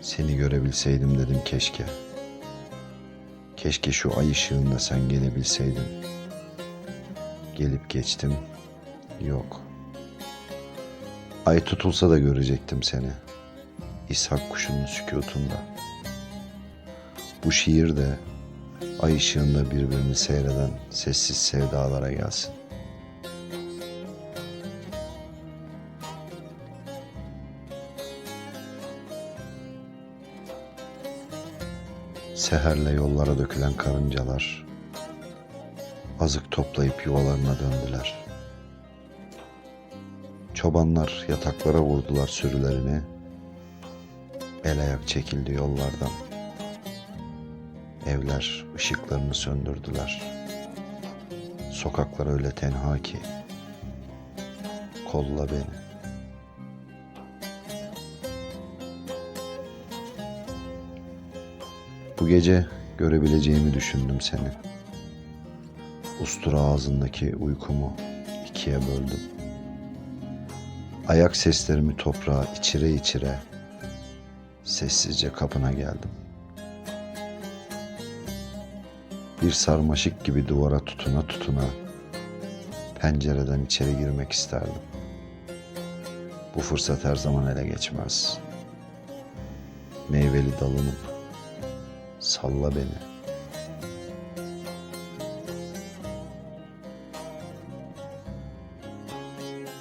Seni görebilseydim dedim keşke. Keşke şu ay ışığında sen gelebilseydin. Gelip geçtim. Yok. Ay tutulsa da görecektim seni. İshak kuşunun sükutunda. Bu şiir de ay ışığında birbirini seyreden sessiz sevdalara gelsin. Seherle yollara dökülen karıncalar azık toplayıp yuvalarına döndüler. Çobanlar yataklara vurdular sürülerini. El ayak çekildi yollardan. Evler ışıklarını söndürdüler. Sokaklar öyle tenha ki. Kolla beni. Bu gece görebileceğimi düşündüm seni. Ustura ağzındaki uykumu ikiye böldüm. Ayak seslerimi toprağa içire içire sessizce kapına geldim. Bir sarmaşık gibi duvara tutuna tutuna pencereden içeri girmek isterdim. Bu fırsat her zaman ele geçmez. Meyveli dalınıp salla beni.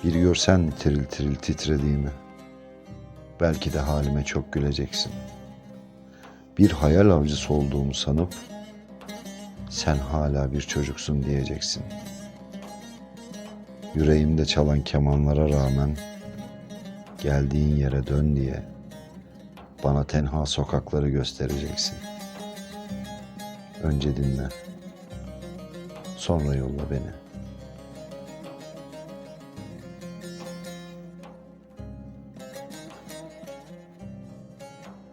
Bir görsen tiril tiril titrediğimi. Belki de halime çok güleceksin. Bir hayal avcısı olduğumu sanıp sen hala bir çocuksun diyeceksin. Yüreğimde çalan kemanlara rağmen geldiğin yere dön diye bana tenha sokakları göstereceksin. Önce dinle. Sonra yolla beni.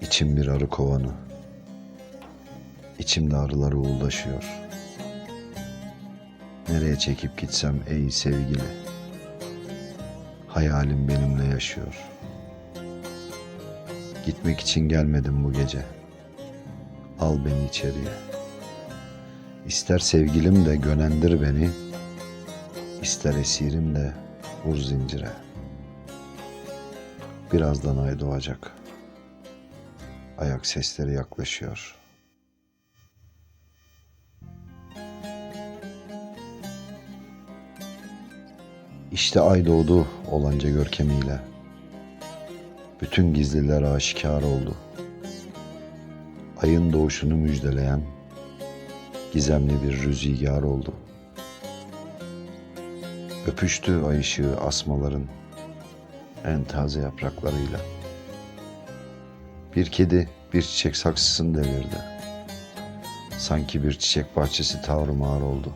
İçim bir arı kovanı. İçimde arılar uğuldaşıyor. Nereye çekip gitsem ey sevgili. Hayalim benimle yaşıyor. Gitmek için gelmedim bu gece. Al beni içeriye. İster sevgilim de gönendir beni. ister esirim de vur zincire. Birazdan ay doğacak. Ayak sesleri yaklaşıyor. İşte ay doğdu olanca görkemiyle. Bütün gizliler aşikar oldu. Ayın doğuşunu müjdeleyen gizemli bir rüzgar oldu. Öpüştü ay ışığı asmaların en taze yapraklarıyla. Bir kedi bir çiçek saksısını devirdi. Sanki bir çiçek bahçesi tavrımağır oldu.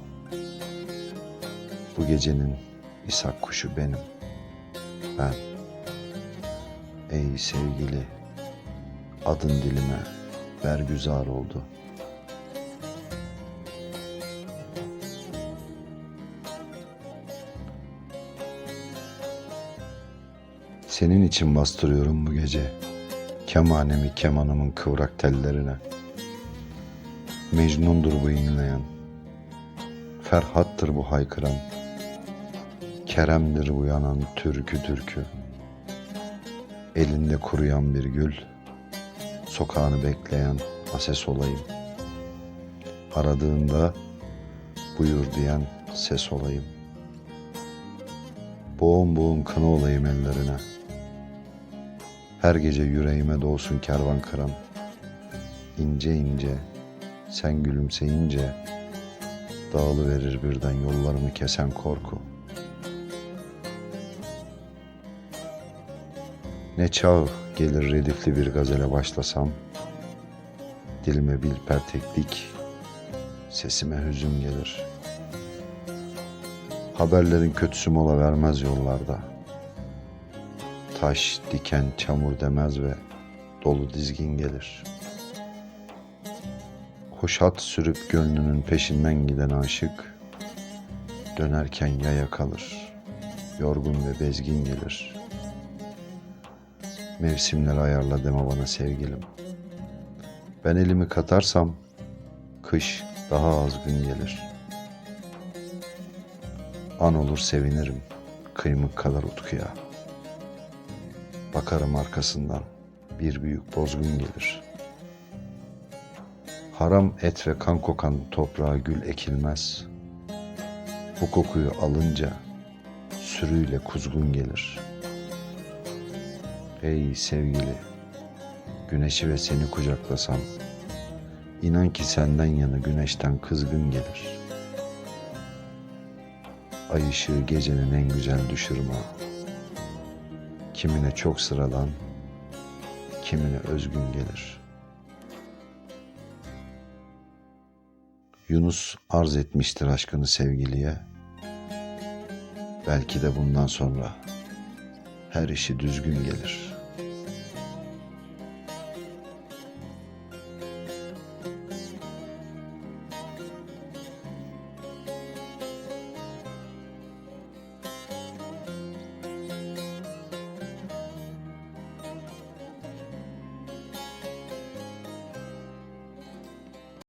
Bu gecenin İshak kuşu benim. Ben. Ey sevgili, adın dilime bergüzar oldu. Senin için bastırıyorum bu gece kemanemi kemanımın kıvrak tellerine. Mecnundur bu inleyen, Ferhattır bu haykıran, Kerem'dir bu yanan türkü türkü. Elinde kuruyan bir gül, sokağını bekleyen ases olayım. Aradığında buyur diyen ses olayım. Boğum boğum kına olayım ellerine. Her gece yüreğime doğsun kervan kıran. İnce ince, sen gülümseyince, dağılı verir birden yollarımı kesen korku. Ne çağ gelir redifli bir gazele başlasam, dilime bir perteklik, sesime hüzün gelir. Haberlerin kötüsü mola vermez yollarda. Taş, diken, çamur demez ve dolu dizgin gelir. Hoşat sürüp gönlünün peşinden giden aşık, dönerken yaya kalır, yorgun ve bezgin gelir. Mevsimleri ayarla deme bana sevgilim. Ben elimi katarsam kış daha azgın gelir. An olur sevinirim kıymık kadar utkuya. Bakarım arkasından bir büyük bozgun gelir. Haram et ve kan kokan toprağa gül ekilmez. Bu kokuyu alınca sürüyle kuzgun gelir. Ey sevgili, güneşi ve seni kucaklasam, inan ki senden yana güneşten kızgın gelir. Ay ışığı gecenin en güzel düşürme. Kimine çok sıradan, kimine özgün gelir. Yunus arz etmiştir aşkını sevgiliye. Belki de bundan sonra her işi düzgün gelir.''